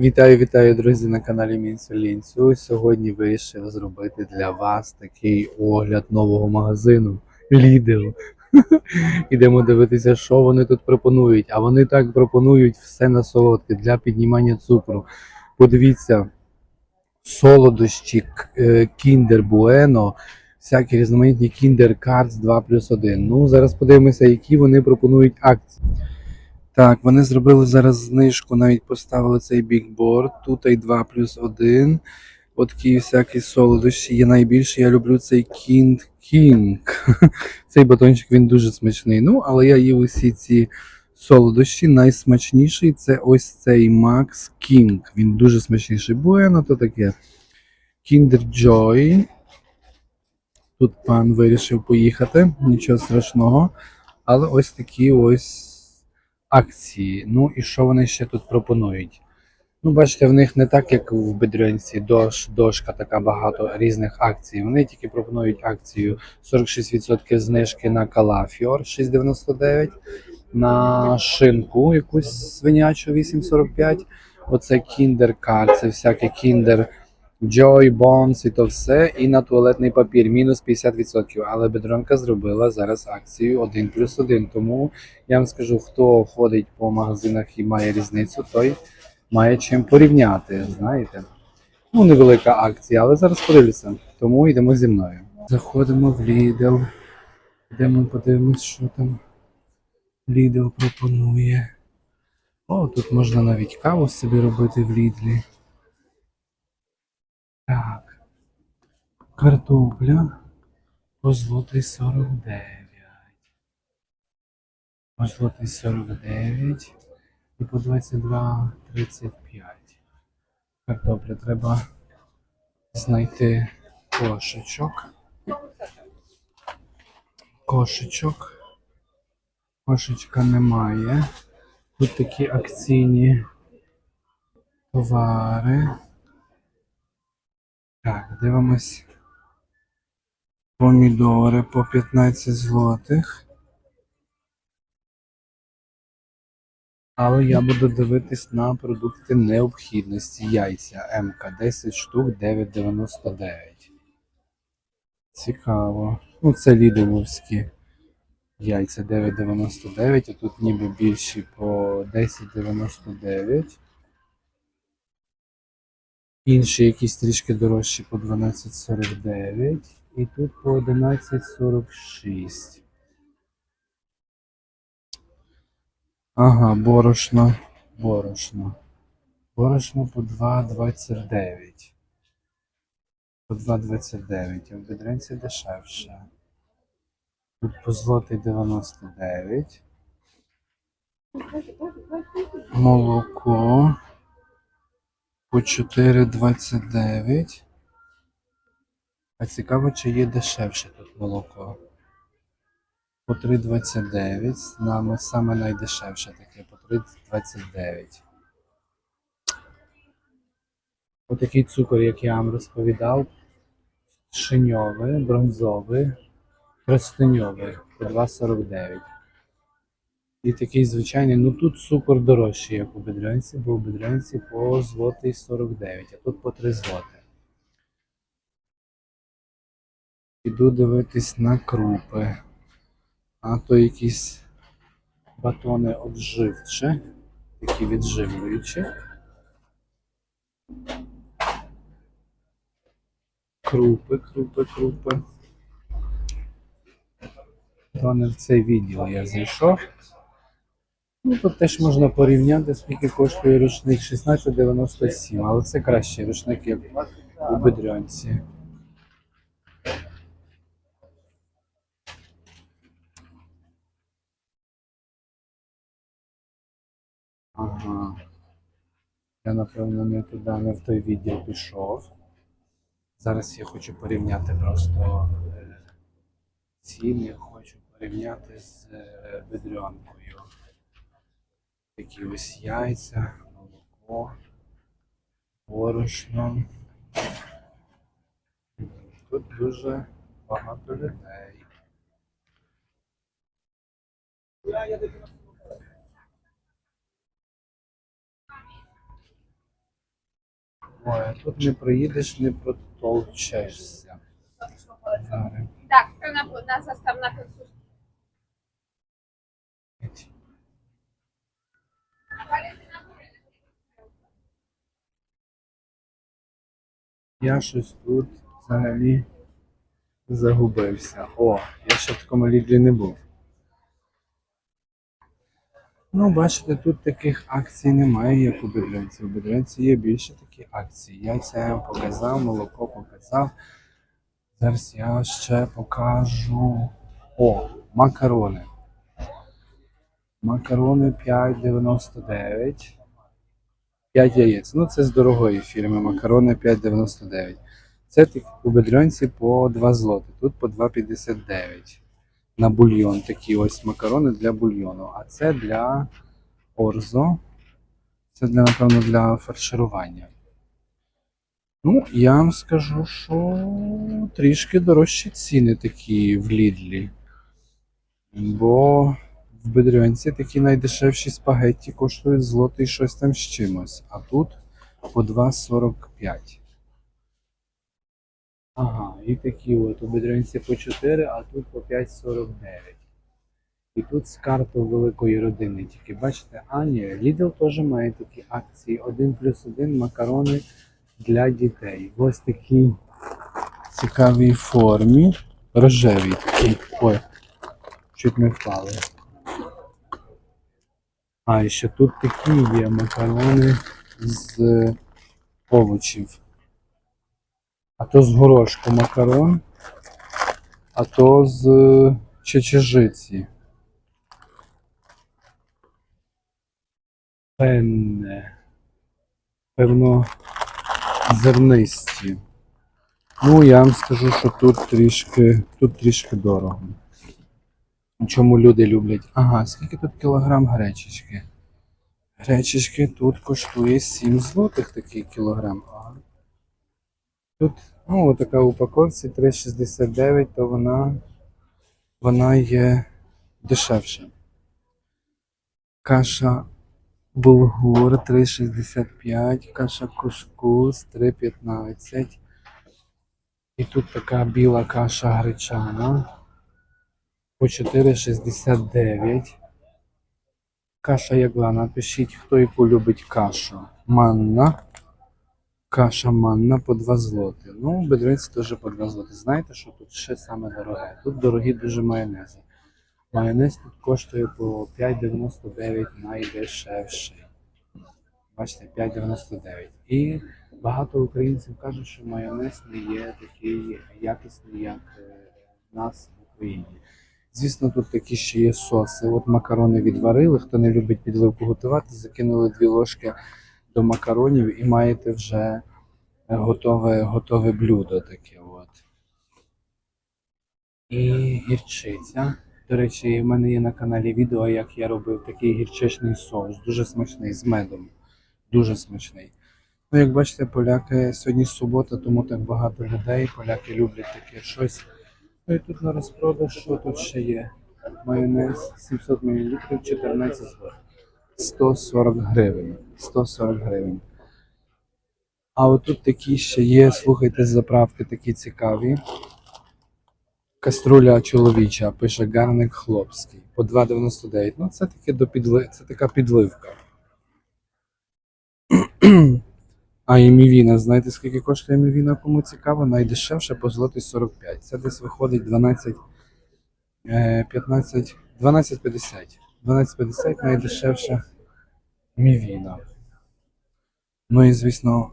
Вітаю, вітаю, друзі, на каналі Мінцю Лінцю. Сьогодні вирішив зробити для вас такий огляд нового магазину Lidl. Ідемо дивитися, що вони тут пропонують. А вони так пропонують все на солодке для піднімання цукру. Подивіться, солодощі е, Kinder Bueno, всякі різноманітні Kinder Cards 2 плюс 1. Ну, зараз подивимося, які вони пропонують акції. Так, вони зробили зараз знижку, навіть поставили цей бікборд. Тут і 2 плюс 1. От такі всякі солодощі. Є найбільше. Я люблю цей Kind King. Цей батончик він дуже смачний. Ну, але я їв усі ці солодощі. Найсмачніший це ось цей Max King. Він дуже смачніший. Bueno, то таке. Kinder Joy. Тут пан вирішив поїхати, нічого страшного. Але ось такі ось акції. Ну і що вони ще тут пропонують? Ну, бачите, в них не так, як в Бедренці, дош, дошка така багато різних акцій. Вони тільки пропонують акцію 46% знижки на калафіор 6,99, на шинку якусь свинячу 8,45. Оце Card, це всяке Kinder Joy, Bones і то все. І на туалетний папір мінус 50%. Але Бедронка зробила зараз акцію 1 плюс 1. Тому я вам скажу, хто ходить по магазинах і має різницю, той має чим порівняти, знаєте. Ну, невелика акція, але зараз подивлюся. Тому йдемо зі мною. Заходимо в Lidl. Йдемо подивимось, що там Lidl пропонує. О, тут можна навіть каву собі робити в Лідлі. Так. Картопля по злотий 49. По злотий 49 і по 22,35. Картопля треба знайти кошечок. Кошечок. Кошечка немає. Тут такі акційні товари. Так, дивимось. Помідори по 15 злотих. Але я буду дивитись на продукти необхідності. Яйця МК 10 штук 9,99. Цікаво. Ну, це лідовські яйця 9,99, а тут ніби більші по 10,99. Інші якісь трішки дорожчі по 12,49. І тут по 11,46. Ага, борошно. Борошно. Борошно по 2,29. По 2,29. А в бедренці дешевше. Тут по злотий 99. Молоко. По 4,29. А цікаво, чи є дешевше тут молоко. По 3,29. З нами саме найдешевше таке по 3,29. Отакий цукор, як я вам розповідав, шиньовий, бронзовий, простиньовий по 2,49. І такий звичайний, ну тут цукор дорожчий, як у бедрянці, бо у бедрянці по злотий 49, а тут по 3 злоти. Іду дивитись на крупи. А то якісь батони обживче, такі відживлюючі. Крупи, крупи, крупи. То не в цей відділ я зайшов. Ну, тут теж можна порівняти, скільки коштує рушник 16,97, але це кращий рушник, як у бедрянці. Ага. Я, напевно, не туди, не в той відділ пішов. Зараз я хочу порівняти просто е, ціни, хочу порівняти з е, бедрянкою. Такі ось яйця, молоко, борошно. Тут дуже багато людей. Ой, тут не проїдеш, не протолчешся. Так, na, na zastaw Я щось тут взагалі загубився. О, я ще в такому лідлі не був. Ну, бачите, тут таких акцій немає, як у Бедренці. У Бедренці є більше такі акції. Я вам показав, молоко показав. Зараз я ще покажу. О, макарони. Макарони 5,99. 5 яєць. Ну, це з дорогої фірми. Макарони 5,99. Це так у бедренці по 2 злоти. Тут по 2,59. На бульйон такі ось макарони для бульйону. А це для орзо. Це для, напевно, для фарширування. Ну, я вам скажу, що трішки дорожчі ціни такі в Лідлі. Бо в Бедрянці такі найдешевші спагетті коштують злотий щось там з чимось, а тут по 2,45. Ага, і такі от у Бедрянці по 4, а тут по 5,49. І тут з карту великої родини тільки бачите, а ні, Lidl теж має такі акції 1 плюс 1 макарони для дітей. Ось такій цікавій формі. Рожевій такий. Ой, чуть не впали. А, і ще тут такі є макарони з овочів. А то з горошку макарон, а то з чечежиці. Пенне. Певно, зернисті. Ну, я вам скажу, що тут трішки, тут трішки дорого. Чому люди люблять? Ага, скільки тут кілограм гречечки? Гречечки тут коштує 7 злотих такий кілограм. Ага. Тут, ну, така упаковці 3,69, то вона, вона є дешевша. Каша булгур 3,65, каша кускус 3,15. І тут така біла каша гречана по 4,69. Каша ягла. Напишіть, хто яку любить кашу. Манна. Каша манна по 2 злоти. Ну, бедриці теж по 2 злоти. Знаєте, що тут ще саме дороге? Тут дорогі дуже майонези. Майонез тут коштує по 5,99 найдешевший. Бачите, 5,99. І багато українців кажуть, що майонез не є такий якісний, як е, в нас в Україні. Звісно, тут такі ще є соси. От макарони відварили. Хто не любить підливку готувати, закинули дві ложки до макаронів і маєте вже готове, готове блюдо таке. От. І гірчиця. До речі, в мене є на каналі відео, як я робив такий гірчичний соус. Дуже смачний з медом. Дуже смачний. Ну, як бачите, поляки сьогодні субота, тому так багато людей. Поляки люблять таке щось. Ну і тут на розпродаж, що тут ще є? Майонез 700 мл, 14 злотих. 140 гривень. 140 гривень. А отут такі ще є, слухайте, заправки такі цікаві. Каструля чоловіча, пише гарник хлопський. По 2,99. Ну, це таке до підли... це така підливка. А і мівіна, знаєте, скільки коштує мівіна, кому цікаво? Найдешевше по злотий 45. Це десь виходить 12, е, 15, 12,50. 12,50 найдешевша мівіна. Ну і, звісно,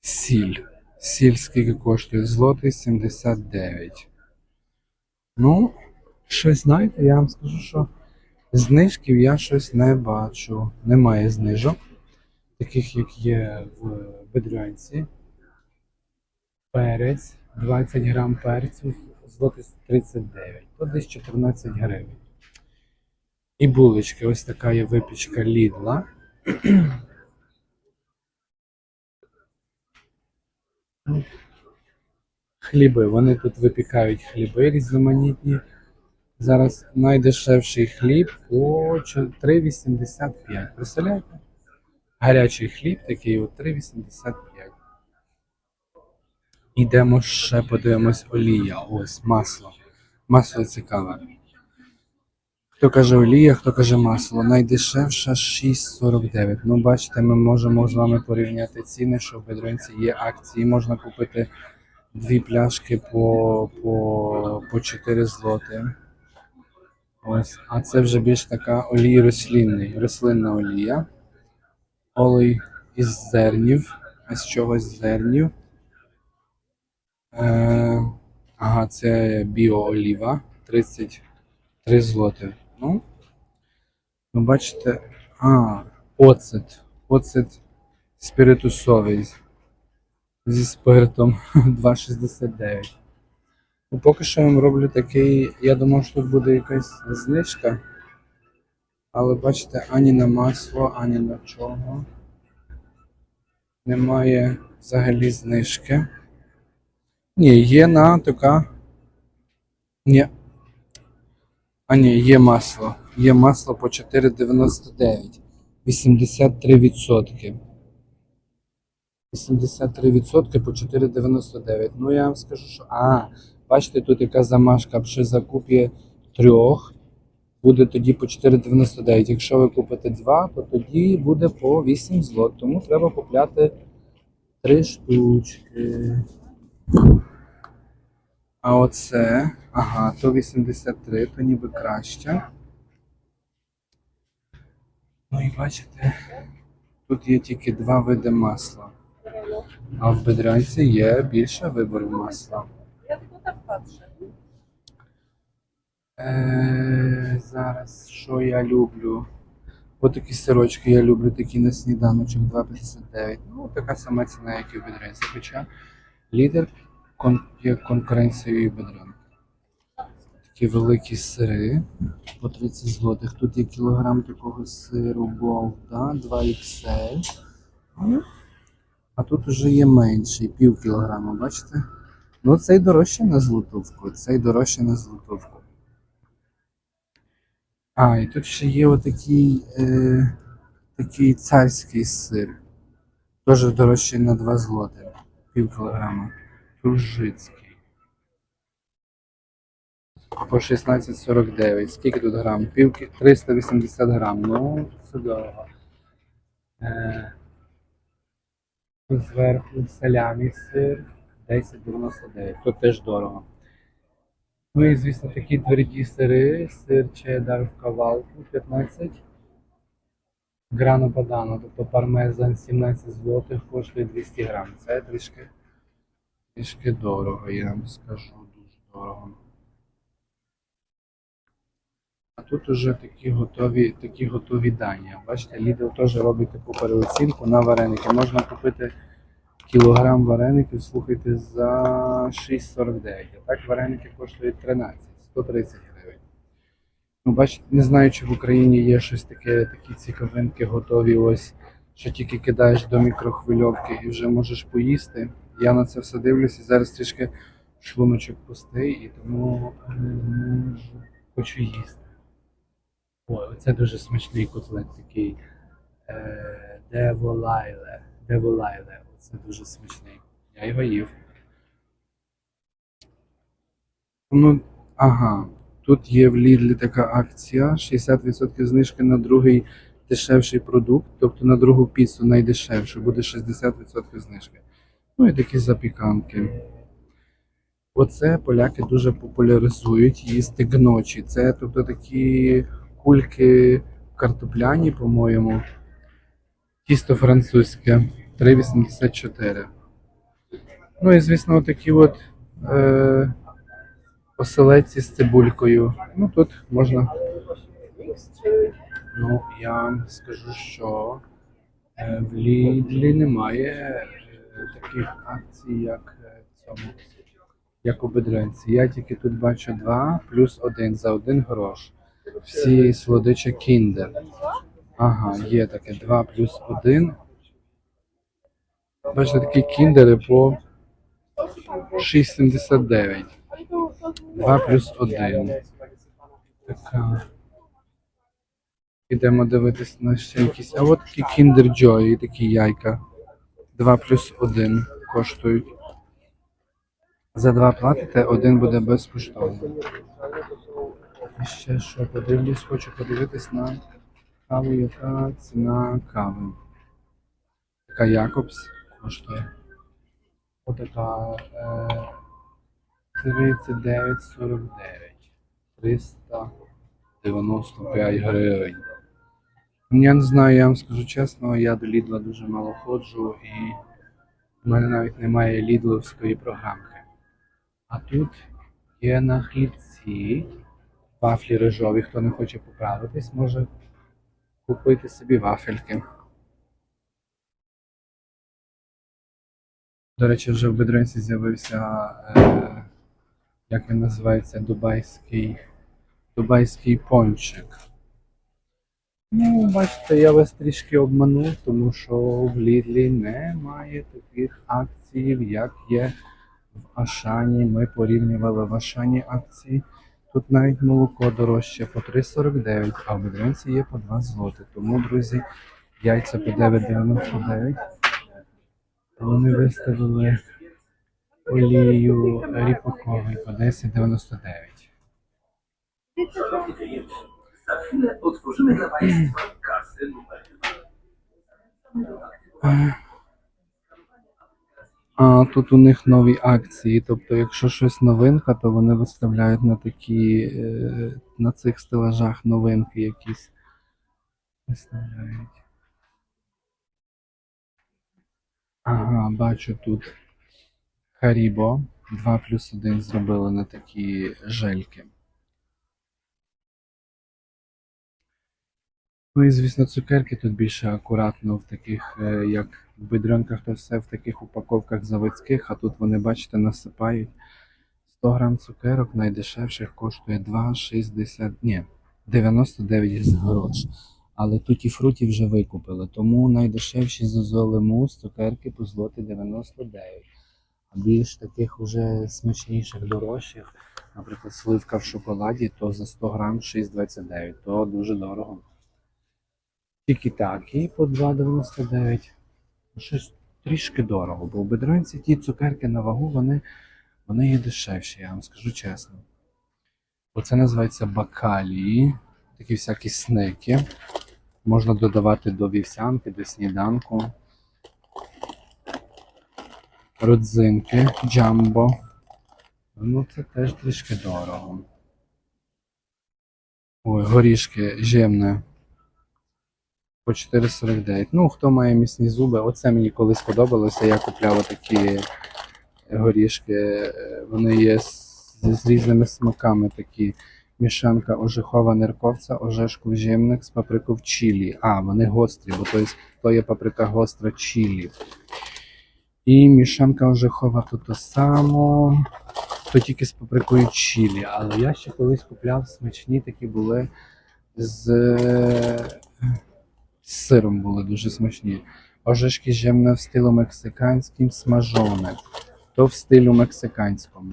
сіль. Сіль скільки коштує? Злотий 79. Ну, щось знаєте, я вам скажу, що знижків я щось не бачу. Немає знижок, таких як є в Бедрянці. Перець, 20 грам перцю, злотий 39, то десь 14 гривень. І булочки, ось така є випічка Лідла. Хліби. Вони тут випікають хліби різноманітні. Зараз найдешевший хліб по 3,85. Представляєте? Гарячий хліб такий от 3,85. Ідемо ще подивимось олія. Ось масло. Масло цікаве. Хто каже олія, хто каже масло. Найдешевша 6,49. Ну, бачите, ми можемо з вами порівняти ціни, що в Бедринці є акції. Можна купити дві пляшки по, по, по 4 злоти. Ось. А це вже більш така олій рослинний, рослинна олія. Олій із зернів, а з чогось зернів. Е, ага, це біооліва 33 злоти. Ну, ну бачите, а, оцет. Оцет спиритусовий зі спиртом 2,69. Ну, поки що я вам роблю такий. Я думав, що тут буде якась знижка. Але бачите, ані на масло, ані на чого. Немає взагалі знижки. Ні, є на така. Ні. А ні, є масло. Є масло по 4,99. 83%. 83% по 4,99. Ну я вам скажу, що. А, бачите, тут яка замашка при закупі трьох. Буде тоді по 4,99. Якщо ви купите два, то тоді буде по 8 злот. Тому треба купляти три штучки. А оце, ага, то 83, то ніби краще. Ну і бачите, тут є тільки два види масла. А в бедрянці є більше вибору масла. Е, зараз що я люблю? Ось такі сирочки я люблю, такі на сніданочок 2,59. Ну, така сама ціна, як і в бедрянці. Хоча лідер кон- є конкуренцією бедрянки. Такі великі сири по 30 злотих. Тут є кілограм такого сиру Болта 2 XL. Ну, А тут вже є менший, пів кілограма, бачите? Ну, цей дорожче на злотовку, цей дорожче на злотовку. А, і тут ще є отакий е, такий царський сир. Теж дорожчий на 2 злоти. Пів кілограма. Туржицький. По 16,49. Скільки тут грам? Пів 380 грам. Ну, це дорого. Е, зверху салямі сир 10,99. Тут теж дорого. Ну і, звісно, такі тверді сири, сир чедар в кавалку 15 грано падано, тобто пармезан 17 злотих коштує 200 грам. Це трішки, трішки дорого, я вам скажу, дуже дорого. А тут уже такі готові, такі готові дані. Бачите, Lidl теж робить таку переоцінку на вареники. Можна купити кілограм вареників, слухайте, за 6,49. А так вареники коштують 13, 130 гривень. Ну, бачите, не знаю, чи в Україні є щось таке, такі цікавинки готові, ось, що тільки кидаєш до мікрохвильовки і вже можеш поїсти. Я на це все дивлюся, зараз трішки шлуночок пустий, і тому е, хочу їсти. Ой, оце дуже смачний котлет такий. Деволайле. Деволайле. Оце дуже смачний. Я його їв. Ну, ага. Тут є в Лідлі така акція: 60% знижки на другий дешевший продукт, тобто на другу піцу найдешевшу, буде 60% знижки. Ну і такі запіканки. Оце поляки дуже популяризують їсти гночі. Це тобто такі кульки картопляні, по-моєму. Тісто французьке 3,84. Ну і звісно, такі от е, оселедці з цибулькою. Ну тут можна. Ну, я вам скажу, що е, в Лідлі немає е, таких акцій, як е, цьому, як у Бедренці. Я тільки тут бачу 2 плюс 1 за 1 грош. Всі солодичі кіндер. Ага, є таке 2 плюс 1. Бачите, такі кіндери по 6,79. 2 плюс 1. Така. Ідемо дивитись на ще якісь. А от такі Kinder Joy, такі яйка. 2 плюс 1 коштують. За два платите, один буде безкоштовно. І ще що подивлюсь, хочу подивитись на каву, яка ціна кави. Така Якобс коштує. Отака е, 39,49. 395 гривень. Я не знаю, я вам скажу чесно, я до Лідла дуже мало ходжу і в мене навіть немає лідловської програмки. А тут є на хлібці вафлі рижові. Хто не хоче поправитись, може купити собі вафельки. До речі, вже в Бедринці з'явився, е, як він називається, дубайський, дубайський пончик. Ну, бачите, я вас трішки обманув, тому що в Лідлі немає таких акцій, як є в Ашані. Ми порівнювали в Ашані акції. Тут навіть молоко дорожче по 3,49, а в Бедринці є по 2 злоти. Тому, друзі, яйця по 9,99. Вони виставили олію ріпаковий по 10,99. Za А тут у них нові акції. Тобто, якщо щось новинка, то вони виставляють на такі е, на цих стелажах новинки якісь. Виставляють. Ага, бачу тут Харібо 2 плюс 1 зробили на такі жельки. Ну і звісно, цукерки тут більше акуратно в таких, е, як в бедренках, то все в таких упаковках заводських, а тут вони, бачите, насипають 100 грам цукерок найдешевших коштує 2,60, ні, 99 грош. Але тут і фруті вже викупили, тому найдешевші зозоли мус, цукерки по злоті 99. А більш таких уже смачніших, дорожчих, наприклад, сливка в шоколаді, то за 100 грам 6,29, то дуже дорого. Тільки такі по 2,99. Щось трішки дорого, бо в бедронці ті цукерки на вагу, вони, вони є дешевші, я вам скажу чесно. Оце називається бакалії, такі всякі снеки. Можна додавати до вівсянки, до сніданку. Родзинки, джамбо. Ну, це теж трішки дорого. Ой, горішки жемне по 4,49. Ну, хто має міцні зуби, оце мені колись сподобалося. Я купляв такі горішки. е, Вони є з, з різними смаками такі. Мішанка ожихова нерковця, ожешку жимник з паприку в чилі. А, вони гострі, бо то є, то є паприка гостра чилі. І мішанка ожихова то то само, то тільки з паприкою чилі. Але я ще колись купляв смачні такі були з з сиром були дуже смачні. Ожешки жемне в стилу мексиканським смажоне, то в стилю мексиканському.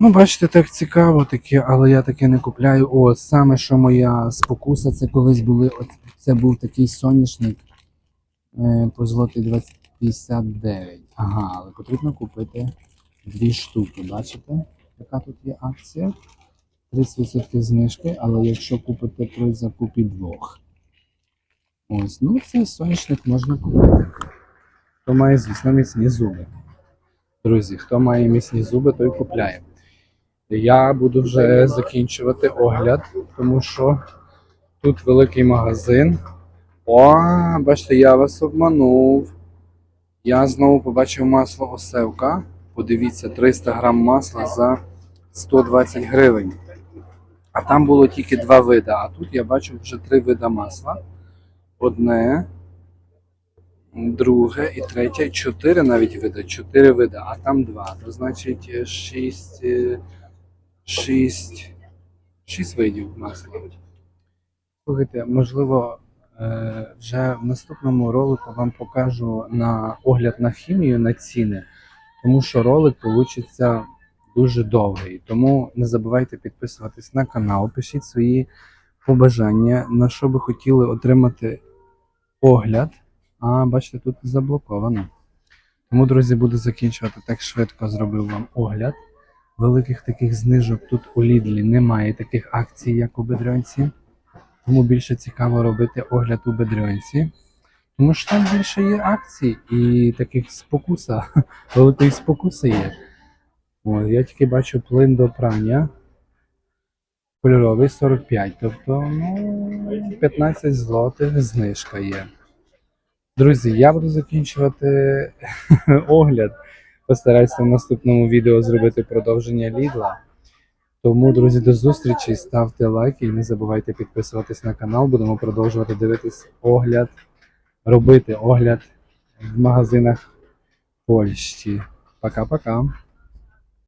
Ну, бачите, так цікаво таке, але я таке не купляю. О, саме що моя спокуса, це колись були. От, це був такий соняшник е, по злоті 259. Ага, але потрібно купити дві штуки. Бачите, яка тут є акція? 30% знижки, але якщо купите при закупі двох. Ось, ну цей соняшник можна купити. Хто має, звісно, міцні зуби. Друзі, хто має міцні зуби, той купляє. Я буду вже закінчувати огляд, тому що тут великий магазин. О, бачите, я вас обманув. Я знову побачив масло осевка. Подивіться, 300 грам масла за 120 гривень. А там було тільки два види, а тут я бачу вже три види масла. Одне, друге і третє. Чотири навіть види, чотири види, а там два. То значить е, шість, е, шість, шість видів масла. Слухайте, можливо, е, вже в наступному ролику вам покажу на огляд на хімію на ціни, тому що ролик вийде дуже довгий. Тому не забувайте підписуватись на канал, пишіть свої побажання, на що би хотіли отримати огляд. А бачите, тут заблоковано. Тому, друзі, буду закінчувати так швидко зробив вам огляд. Великих таких знижок тут у Лідлі немає таких акцій, як у Бедрьонці. Тому більше цікаво робити огляд у Бедрьонці. Тому що там більше є акцій і таких спокуса, великої спокуси є. О, я тільки бачу плин до прання. Кольоровий 45, тобто ну, 15 злотих знижка є. Друзі, я буду закінчувати огляд. Постараюся в наступному відео зробити продовження Лідла. Тому, друзі, до зустрічі. Ставте лайки і не забувайте підписуватись на канал. Будемо продовжувати дивитись огляд, робити огляд в магазинах Польщі. Пока-пока.